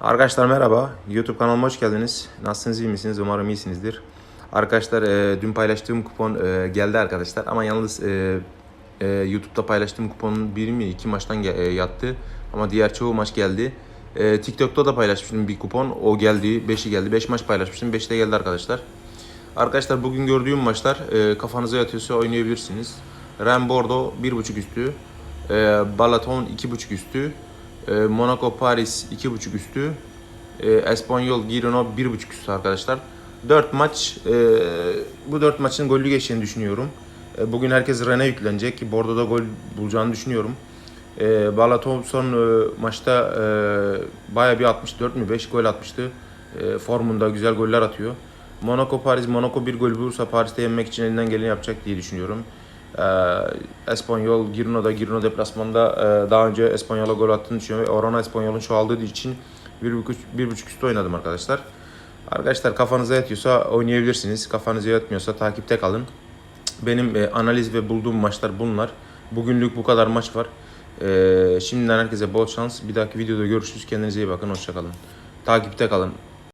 Arkadaşlar merhaba. YouTube kanalıma hoş geldiniz. Nasılsınız, iyi misiniz? Umarım iyisinizdir. Arkadaşlar e, dün paylaştığım kupon e, geldi arkadaşlar. Ama yalnız e, e, YouTube'da paylaştığım kuponun bir mi iki maçtan e, yattı. Ama diğer çoğu maç geldi. E, TikTok'ta da paylaşmıştım bir kupon. O geldi. 5'i geldi. 5 maç paylaşmıştım. 5 de geldi arkadaşlar. Arkadaşlar bugün gördüğüm maçlar e, kafanıza yatıyorsa oynayabilirsiniz. Ren Bordeaux 1.5 üstü. E, Balaton 2.5 üstü. E, Monaco Paris 2.5 üstü. E, Espanyol Girona 1.5 üstü arkadaşlar. 4 maç. e, bu 4 maçın gollü geçeceğini düşünüyorum. E, bugün herkes Ren'e yüklenecek ki Bordeaux'da gol bulacağını düşünüyorum. E, Balaton son e, maçta e, baya bir 64 mü 5 gol atmıştı. E, formunda güzel goller atıyor. Monaco Paris Monaco bir gol bulursa Paris'te yenmek için elinden geleni yapacak diye düşünüyorum. Ee, Espanyol Girona Girona deplasmanda e, daha önce Espanyol'a gol attığını düşünüyorum. Orana Espanyol'un çoğaldığı için 1.5 1.5 üstü oynadım arkadaşlar. Arkadaşlar kafanıza yatıyorsa oynayabilirsiniz. Kafanıza yatmıyorsa takipte kalın. Benim e, analiz ve bulduğum maçlar bunlar. Bugünlük bu kadar maç var. E, şimdiden herkese bol şans. Bir dahaki videoda görüşürüz. Kendinize iyi bakın. Hoşçakalın. Takipte kalın.